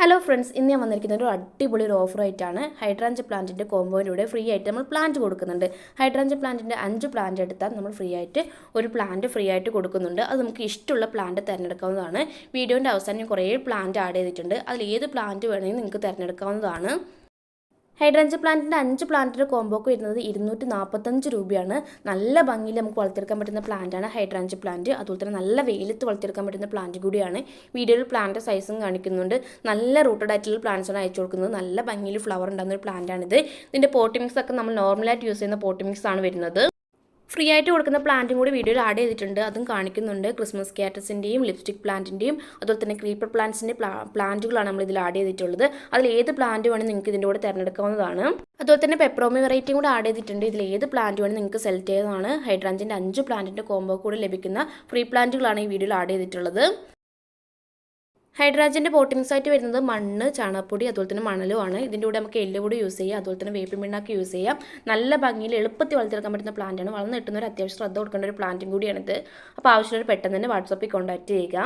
Hello friends ഇന്ന് ഞാൻ വന്നിരിക്കുന്നത് ഒരു അടിപൊളി ഒരു ഓഫർ ആയിട്ടാണ്. ഹൈഡ്രാഞ്ച് പ്ലാന്റിന്റെ കോമ്പോയിലൂടെ ഫ്രീ ആയിട്ട് നമ്മൾ പ്ലാന്റ് കൊടുക്കുന്നുണ്ട്. ഹൈഡ്രാഞ്ച് പ്ലാന്റിന്റെ അഞ്ച് പ്ലാന്റ് എടുത്താൽ നമ്മൾ ഫ്രീ ആയിട്ട് ഒരു പ്ലാന്റ് ഫ്രീ ആയിട്ട് കൊടുക്കുന്നുണ്ട്. അത് നമുക്ക് ഇഷ്ടമുള്ള പ്ലാന്റ് തിരഞ്ഞെടുക്കാവുന്നതാണ്. വീഡിയോന്റെ അവസാനം കുറേ പ്ലാന്റ് ആഡ് ചെയ്തിട്ടുണ്ട്. അതിൽ ഏത് പ്ലാന്റ് വേണമെങ്കിൽ നിങ്ങൾക്ക് തിരഞ്ഞെടുക്കാവുന്നതാണ്. ഹൈഡ്രഞ്ച് പ്ലാന്റിന്റെ അഞ്ച് പ്ലാന്റിന്റെ കോമ്പോക്ക് വരുന്നത് ഇരുന്നൂറ്റി നാൽപ്പത്തഞ്ച് രൂപയാണ്. നല്ല ഭംഗിയിൽ നമുക്ക് വളർത്തിയെടുക്കാൻ പറ്റുന്ന പ്ലാന്റാണ് ഹൈഡ്രഞ്ച് പ്ലാന്റ് അതുപോലെ തന്നെ നല്ല വെയിലത്ത് വളർത്തിയെടുക്കാൻ പറ്റുന്ന പ്ലാന്റ് കൂടിയാണ്. വീഡിയോയിൽ പ്ലാന്റ് സൈസും കാണിക്കുന്നുണ്ട്. നല്ല റൂട്ടഡ് ആയിട്ടുള്ള പ്ലാന്റ്സാണ് അയച്ചു കൊടുക്കുന്നത്. നല്ല ഭംഗിയിൽ ഫ്ലവർ ഉണ്ടാകുന്ന ഒരു പ്ലാന്റാണിത് ഇതിന്റെ പോട്ടിമിക്സ് ഒക്കെ നമ്മൾ നോർമലായിട്ട് യൂസ് ചെയ്യുന്ന പോട്ടിമിക്സ് ആണ് വരുന്നത്. ഫ്രീ ആയിട്ട് കൊടുക്കുന്ന പ്ലാന്റും കൂടി വീഡിയോയിൽ ആഡ് ചെയ്തിട്ടുണ്ട്. അതും കാണിക്കുന്നുണ്ട്. ക്രിസ്മസ് കാറ്റസിന്റെയും ലിപ്സ്റ്റിക് പ്ലാന്റിന്റെയും അതുപോലെ തന്നെ ക്രീപ്പർ പ്ലാന്റ്സിന്റെ പ്ലാന്റുകളാണ് നമ്മൾ ഇതിൽ ആഡ് ചെയ്തിട്ടുള്ളത്. അതിൽ ഏത് പ്ലാന്റ് വേണമെങ്കിൽ നിങ്ങൾക്ക് ഇതിന്റെ കൂടെ തിരഞ്ഞെടുക്കാവുന്നതാണ്. അതുപോലെ തന്നെ പെപ്രോമി വെറൈറ്റിയും കൂടെ ആഡ് ചെയ്തിട്ടുണ്ട്. ഇതിൽ ഏത് പ്ലാന്റ് വേണമെങ്കിൽ നിങ്ങൾക്ക് സെലക്ട് ചെയ്തതാണ് ഹൈഡ്രാഞ്ചിന്റെ അഞ്ച് പ്ലാന്റിന്റെ കോംബോ കൂടെ ലഭിക്കുന്ന ഫ്രീ പ്ലാന്റുകളാണ് ഈ വീഡിയോയിൽ ആഡ് ചെയ്തിട്ടുള്ളത്. ഹൈഡ്രാജന്റെ പോട്ടിങ്സ് ആയിട്ട് വരുന്നത് മണ്ണ് ചാണകപ്പൊടി അതുപോലെ തന്നെ മണലുമാണ്. ഇതിന്റെ കൂടെ നമുക്ക് എല്ലുപൊടി യൂസ് ചെയ്യാം. അതുപോലെ തന്നെ വേപ്പിൻ പിണ്ണാക്ക് യൂസ് ചെയ്യാം. നല്ല ഭംഗിയിൽ എളുപ്പത്തിൽ വളർത്തിയെടുക്കാൻ പറ്റുന്ന പ്ലാന്റാണ് വളർന്ന് കിട്ടുന്ന ഒരു അത്യാവശ്യം ശ്രദ്ധ കൊടുക്കേണ്ട ഒരു പ്ലാന്റും കൂടിയാണിത്. അപ്പോൾ ആവശ്യമുള്ളവർ പെട്ടെന്ന് തന്നെ വാട്സപ്പിൽ കോൺടാക്ട് ചെയ്യുക.